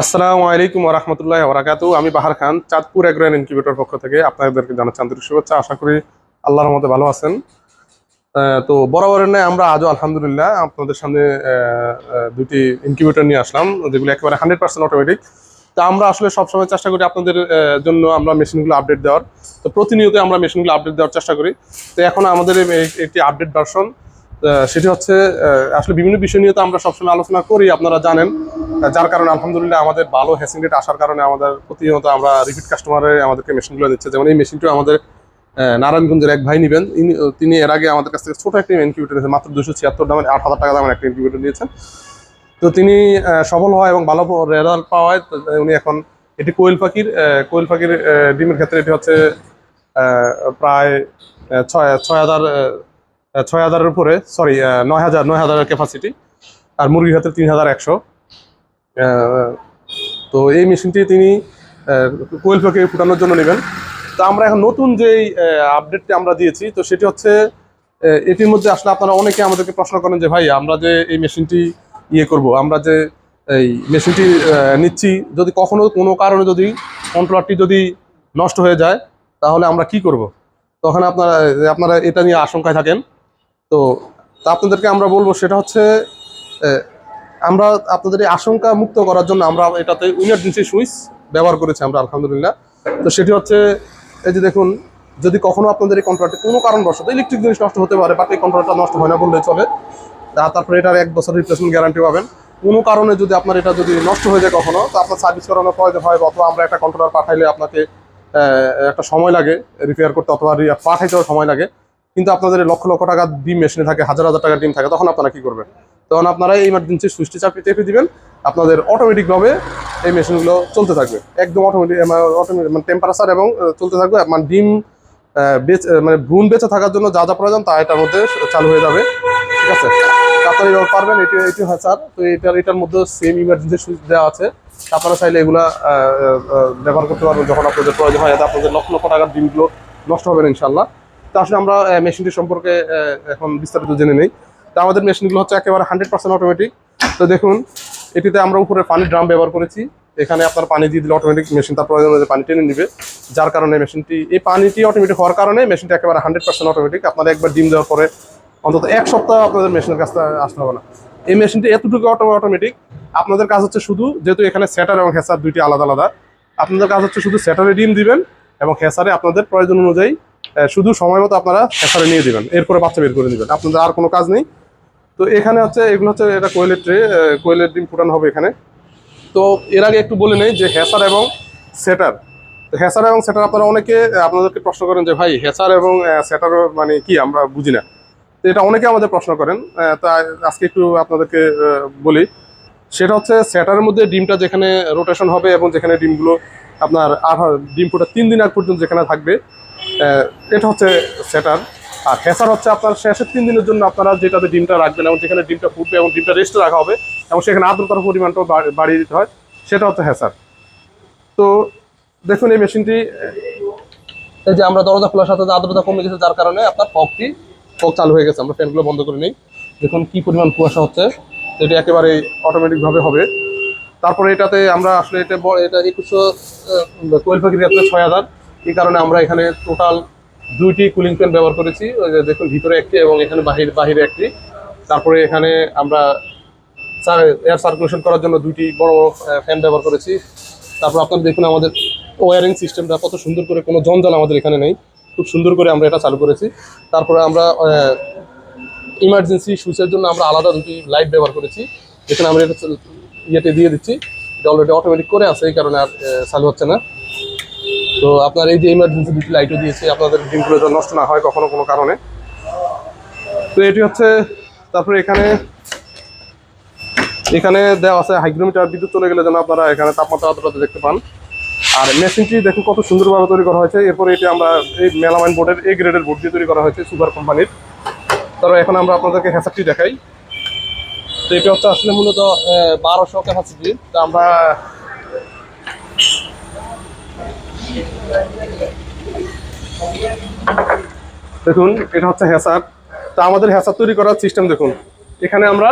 আসসালামু আলাইকুম রহমতুল্লাহ বরাকাতু আমি বাহার খান, চাঁদপুর এগ্রোয়ান ইনকিউবেটর পক্ষ থেকে আপনাদেরকে জানাচ্ছি আন্তরিক শুভেচ্ছা। আশা করি আল্লাহর মধ্যে ভালো আছেন। তো বরাবরের ন্যায় আমরা আজও আলহামদুলিল্লাহ আপনাদের সামনে দুটি ইনকিউবেটর নিয়ে আসলাম, যেগুলো একেবারে হান্ড্রেড পার্সেন্ট অটোমেটিক তো আমরা আসলে সবসময় চেষ্টা করি আপনাদের জন্য আমরা মেশিনগুলো আপডেট দেওয়ার। তো প্রতিনিয়ত আমরা মেশিনগুলো আপডেট দেওয়ার চেষ্টা করি। তো এখন আমাদের একটি আপডেট ভার্সন সেটি হচ্ছে আসলে বিভিন্ন বিষয় নিয়ে তো আমরা সবসময় আলোচনা করি, আপনারা জানেন। যার কারণে আলহামদুলিল্লাহ আমাদের ভালো হ্যাসিং রেট আসার কারণে আমাদের প্রতিনিয়ত আমরা রিপিট কাস্টমারে আমাদেরকে মেশিনগুলো দিচ্ছে। যেমন এই মেশিনটিও আমাদের নারায়ণগঞ্জের এক ভাই নেবেন। তিনি এর আগে আমাদের কাছ থেকে ছোট একটা ইনকিউবেটর নিয়েছেন, মাত্র দুশো ছিয়াত্তর দামের আট হাজার টাকা দামের একটা ইনকিউবেটর নিয়েছেন। তো তিনি সফল হয় এবং ভালো রেজাল্ট পাওয়ায় উনি এখন এটি কোয়েল পাখির কোয়েল পাখির ডিমের ক্ষেত্রে এটি হচ্ছে প্রায় ছয় ছয় হাজার ছয় হাজারের উপরে সরি নয় হাজার, নয় হাজারের ক্যাপাসিটি আর মুরগির ক্ষেত্রে তিন হাজার একশো। তো এই মেশিনটি তিনি কোয়েল পাখি ফুটানোর জন্য নেবেন। তো আমরা এখন নতুন যেই আপডেটটি আমরা দিয়েছি, তো সেটি হচ্ছে এটির মধ্যে আসলে আপনারা অনেকে আমাদেরকে প্রশ্ন করেন যে, ভাই, আমরা যে এই মেশিনটি ইয়ে করব, আমরা যে এই মেশিনটি নিচ্ছি, যদি কখনো কোনো কারণে যদি কন্ট্রোলারটি যদি নষ্ট হয়ে যায়, তাহলে আমরা কি করব? তখন আপনারা আপনারা এটা নিয়ে আশঙ্কায় থাকেন। তো আপনাদেরকে আমরা বলব, সেটা হচ্ছে আমরা আপনাদের এই আশঙ্কা মুক্ত করার জন্য আমরা এটাতে ইমার্জেন্সি সুইচ ব্যবহার করেছি আমরা, আলহামদুলিল্লাহ। তো সেটি হচ্ছে, এই যে দেখুন, যদি কখনো আপনাদের এই কন্ট্রাক্টে কোনো কারণবশত ইলেকট্রিক জিনিস নষ্ট হতে পারে এই কন্ট্রাক্টটা নষ্ট হয় না বললে চলে তারপরে এটার এক বছর রিপ্লেসমেন্ট গ্যারান্টি পাবেন। কোনো কারণে যদি আপনার এটা যদি নষ্ট হয়ে যায় কখনো, তো আপনার সার্ভিস করানোর প্রয়োজন হয় অথবা আমরা একটা কন্ট্রোলার পাঠাইলে আপনাকে একটা সময় লাগে রিপেয়ার করতে, অথবা পাঠাইতেও সময় লাগে। কিন্তু আপনাদের লক্ষ লক্ষ টাকা ডিম মেশিনে থাকে, হাজার হাজার টাকা ডিম থাকে, তখন আপনারা কি করবেন? তখন আপনারা ইমার্জেন্সি সুইচটি চাপিয়ে চেপে দিবেন। আপনাদের অটোমেটিকভাবে এই মেশিনগুলো চলতে থাকবে। একদম অটোমেটিক অটোমেটিক মানে টেম্পারেচার এবং চলতে থাকবে। মানে ডিম বেচ মানে ভ্রূণ বেঁচে থাকার জন্য যা যা প্রয়োজন তা এটার মধ্যে চালু হয়ে যাবে। ঠিক আছে? আপনারা এবার পারবেন। এটি এটি হয় স্যার, তো এটার এটার মধ্যে সেম ইমার্জেন্সি সুইচ দেওয়া আছে। আপনারা চাইলে এগুলা ব্যবহার করতে পারবেন যখন আপনাদের প্রয়োজন হয়। আপনাদের লক্ষ লক্ষ টাকার ডিমগুলো নষ্ট হবে না ইনশাল্লাহ তো আসলে আমরা মেশিনটি সম্পর্কে এখন বিস্তারিত জেনে নেই। তো আমাদের মেশিনগুলো হচ্ছে একেবারে হান্ড্রেড পার্সেন্ট অটোমেটিক তো দেখুন, এটিতে আমরা উপরে পানির ড্রাম ব্যবহার করেছি। এখানে আপনার পানি দিয়ে দিলে অটোমেটিক মেশিন তার প্রয়োজন অনুযায়ী পানি টেনে নিবে। যার কারণে মেশিনটি এই পানিটি অটোমেটিক হওয়ার কারণে মেশিনটি একেবারে হান্ড্রেড পার্সেন্ট অটোমেটিক আপনারা একবার ডিম দেওয়ার পরে অন্তত এক সপ্তাহ আপনাদের মেশিনের কাছে আসতে হবে না। এই মেশিনটি এতটুকু অটো অটোমেটিক আপনাদের কাজ হচ্ছে শুধু, যেহেতু এখানে স্যাটার এবং হেসার দুইটি আলাদা আলাদা, আপনাদের কাজ হচ্ছে শুধু স্যাটারে ডিম দিবেন এবং হেসারে আপনাদের প্রয়োজন অনুযায়ী শুধু সময় মতো আপনারা হেসারে নিয়ে দিবেন। এরপরে বাচ্চা বের করে দিবেন। আপনাদের আর কোনো কাজ নেই। তো এখানে হচ্ছে, এগুলো হচ্ছে এটা কোয়েলের ট্রে কোয়েলের ডিম ফুটানো হবে এখানে। তো এর আগে একটু বলে নেই যে হ্যাসার এবং সেটার। তো হ্যাসার এবং সেটার আপনারা অনেকে আপনাদেরকে প্রশ্ন করেন যে, ভাই হ্যাসার এবং সেটার মানে কি? আমরা বুঝি না। তো এটা অনেকে আমাদের প্রশ্ন করেন। তা আজকে একটু আপনাদেরকে বলি। সেটা হচ্ছে সেটারের মধ্যে ডিমটা যেখানে রোটেশন হবে এবং যেখানে ডিমগুলো আপনার আর ডিম ফোটা তিন দিন আগ পর্যন্ত যেখানে থাকবে এটা হচ্ছে সেটার। আর হেসার হচ্ছে আপনার শেষের তিন দিনের জন্য আপনারা যেটাতে ডিমটা রাখবেন এবং যেখানে ডিমটা ফুটবে এবং ডিমটা রেস্টে রাখা হবে এবং সেখানে আর্দ্রতার পরিমাণটাও বাড়- বাড়িয়ে দিতে হয়, সেটা হচ্ছে হেসার তো দেখুন এই মেশিনটি, এই যে আমরা দরজা খোলার সাথে আর্দ্রতা কমে গেছে, যার কারণে আপনার ফগটি ফগ চালু হয়ে গেছে, আমরা ফ্যানগুলো বন্ধ করে নিই। দেখুন কি পরিমাণ কুয়াশা হচ্ছে এটি একেবারে অটোমেটিকভাবে হবে। তারপরে এটাতে আমরা আসলে এটা এটা একুশশো কোয়েল ক্ষেত্রে ছয় হাজার। এই কারণে আমরা এখানে টোটাল দুইটি কুলিং ফ্যান ব্যবহার করেছি। ওই যে দেখুন, ভিতরে একটি এবং এখানে বাহির বাহিরে একটি। তারপরে এখানে আমরা এয়ার সার্কুলেশন করার জন্য দুইটি বড় বড় ফ্যান ব্যবহার করেছি। তারপর আপনারা দেখুন আমাদের ওয়ারিং সিস্টেমটা কত সুন্দর করে, কোনো জঞ্জাল আমাদের এখানে নেই। খুব সুন্দর করে আমরা এটা চালু করেছি। তারপরে আমরা ইমার্জেন্সি সুইচের জন্য আমরা আলাদা দুটি লাইট ব্যবহার করেছি। এখানে আমরা এটা ইয়েতে দিয়ে দিচ্ছি। এটা অলরেডি অটোমেটিক করে আছে, এই কারণে আর চালু হচ্ছে না। তো আপনার এই যে ইমার্জেন্সি দুটি লাইটও দিয়েছে, আপনাদের ডিমগুলো যেন নষ্ট না হয় কখনো কোনো কারণে। তো এটি হচ্ছে, তারপরে এখানে এখানে দেওয়া আছে হাইগ্রোমিটার বিদ্যুৎ চলে গেলে যেন আপনারা এখানে তাপমাত্রা আদ্রতা দেখতে পান। আর মেশিনটি দেখুন কত সুন্দরভাবে তৈরি করা হয়েছে। এরপরে এটি আমরা এই মেলামাইন বোর্ডের এ গ্রেডের বোর্ড দিয়ে তৈরি করা হয়েছে সুপার কোম্পানির তারপর এখন আমরা আপনাদেরকে হ্যাসারটি দেখাই। তো এটা হচ্ছে আসলে মূলত বারোশো ক্যাপাসিটি তো আমরা দেখুন, এটা হচ্ছে হ্যাসার তা আমাদের হ্যাসার তৈরি করার সিস্টেম দেখুন। এখানে আমরা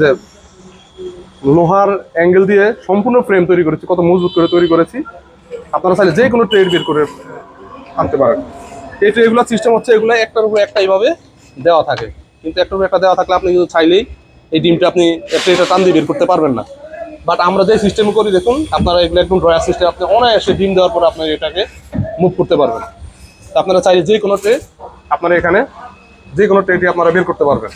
যে লোহার অ্যাঙ্গেল দিয়ে সম্পূর্ণ ফ্রেম তৈরি করেছি, কত মজবুত করে তৈরি করেছি। আপনারা চাইলে যে কোনো ট্রেড বের করে আনতে পারেন। এই ট্রেগুলোর সিস্টেম হচ্ছে এগুলো একটার উপর একটা এইভাবে দেওয়া থাকে। কিন্তু একটার উপর একটা দেওয়া থাকলে আপনি কিন্তু চাইলেই এই ডিমটা আপনি ট্রেটা টান দিয়ে বের করতে পারবেন না। বাট আমরা যে সিস্টেম করি, দেখুন, আপনারা এগুলো একদম ড্রয়ার সিস্টেম আপনি অনায়াসে ডিম দেওয়ার পর আপনি এটাকে মুভ করতে পারবেন। আপনারা চাইলে যে কোনো ট্রে আপনারা এখানে যে কোনো ট্রেটি আপনারা বের করতে পারবেন।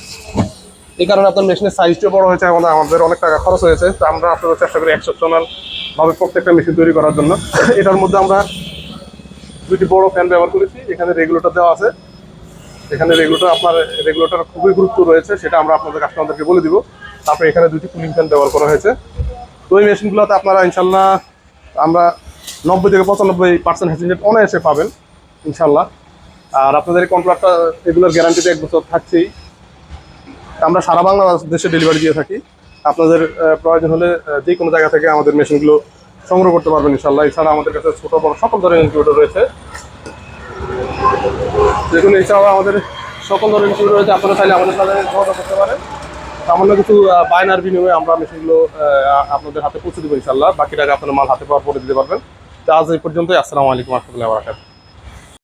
এই কারণে আপনার মেশিনের সাইজটাও বড় হয়েছে আমাদের আমাদের অনেক টাকা খরচ হয়েছে। তো আমরা আপনাদের চেষ্টা করি এক্সেপশনাল ভাবে প্রত্যেকটা মেশিন তৈরি করার জন্য। এটার মধ্যে আমরা দুটি বড় ফ্যান ব্যবহার করেছি। এখানে রেগুলেটর দেওয়া আছে। এখানে রেগুলেটর আপনার রেগুলেটর খুবই গুরুত্ব রয়েছে, সেটা আমরা আপনাদের কাস্টমারদেরকে বলে দিব। তারপরে এখানে দুটি কুলিং ফ্যান ব্যবহার করা হয়েছে। তো এই মেশিনগুলোতে আপনারা ইনশাল্লাহ আমরা নব্বই থেকে পঁচানব্বই পার্সেন্ট হ্যাচিনেট অনায়াসে পাবেন। ইনশাল্লাহ আর আপনাদের কন্ট্রাক্টটা এগুলোর গ্যারান্টিতে এক বছর থাকছেই। আমরা সারা বাংলাদেশে ডেলিভারি দিয়ে থাকি। আপনাদের প্রয়োজন হলে যে কোনো জায়গা থেকে আমাদের মেশিনগুলো সংগ্রহ করতে পারবেন ইনশাল্লাহ এছাড়া আমাদের কাছে ছোটো বড় সকল ধরনের ইনকিউবেটর রয়েছে। দেখুন এছাড়াও আমাদের সকল ধরনের ইনকিউবেটর রয়েছে। আপনারা চাইলে আমাদের সাথে যোগাযোগ করতে পারেন। সামান্য কিছু বায়নার বিনিময়ে আমরা মেশিনগুলো আপনাদের হাতে পৌঁছে দেবো ইনশাল্লাহ বাকি টাকা আপনারা মাল হাতে পাওয়ার পরে দিতে পারবেন। তো আজ এই পর্যন্তই। আসসালামু আলাইকুম রহমতুল্লাহ বারাকাতুহ।